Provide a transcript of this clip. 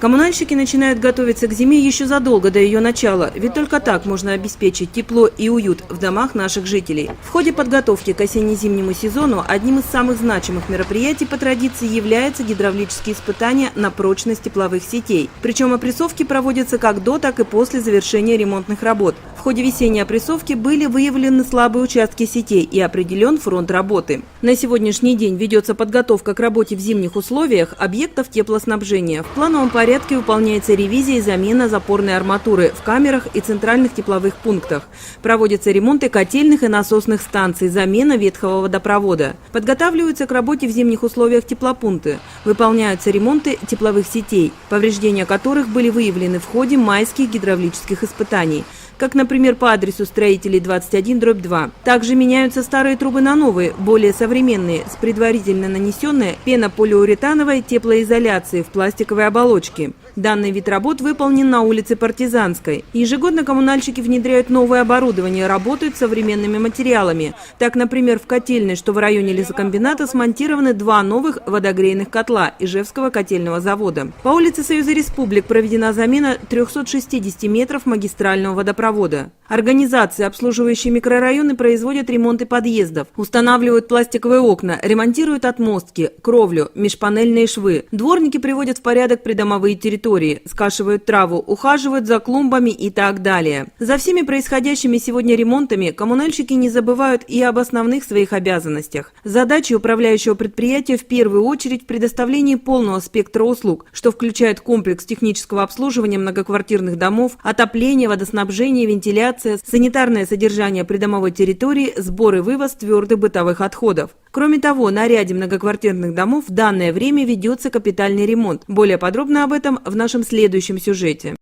Коммунальщики начинают готовиться к зиме еще задолго до ее начала, ведь только так можно обеспечить тепло и уют в домах наших жителей. В ходе подготовки к осенне-зимнему сезону одним из самых значимых мероприятий по традиции являются гидравлические испытания на прочность тепловых сетей. Причем опрессовки проводятся как до, так и после завершения ремонтных работ. В ходе весенней опрессовки были выявлены слабые участки сетей и определен фронт работы. На сегодняшний день ведется подготовка к работе в зимних условиях объектов теплоснабжения. В плановом порядке выполняется ревизия и замена запорной арматуры в камерах и центральных тепловых пунктах. Проводятся ремонты котельных и насосных станций, замена ветхого водопровода. Подготавливаются к работе в зимних условиях теплопункты. Выполняются ремонты тепловых сетей, повреждения которых были выявлены в ходе майских гидравлических испытаний как, например, по адресу строителей 21 дробь 2. Также меняются старые трубы на новые, более современные, с предварительно нанесенной пенополиуретановой теплоизоляцией в пластиковой оболочке. Данный вид работ выполнен на улице Партизанской. Ежегодно коммунальщики внедряют новое оборудование, работают современными материалами. Так, например, в котельной, что в районе лесокомбината, смонтированы два новых водогрейных котла Ижевского котельного завода. По улице Союза Республик проведена замена 360 метров магистрального водопровода. Организации, обслуживающие микрорайоны, производят ремонты подъездов, устанавливают пластиковые окна, ремонтируют отмостки, кровлю, межпанельные швы. Дворники приводят в порядок придомовые территории, скашивают траву, ухаживают за клумбами и так далее. За всеми происходящими сегодня ремонтами коммунальщики не забывают и об основных своих обязанностях. Задачи управляющего предприятия в первую очередь в предоставлении полного спектра услуг, что включает комплекс технического обслуживания многоквартирных домов, отопление, водоснабжение, вентиляция, санитарное содержание придомовой территории, сбор и вывоз твердых бытовых отходов. Кроме того, на ряде многоквартирных домов в данное время ведется капитальный ремонт. Более подробно об этом в нашем следующем сюжете.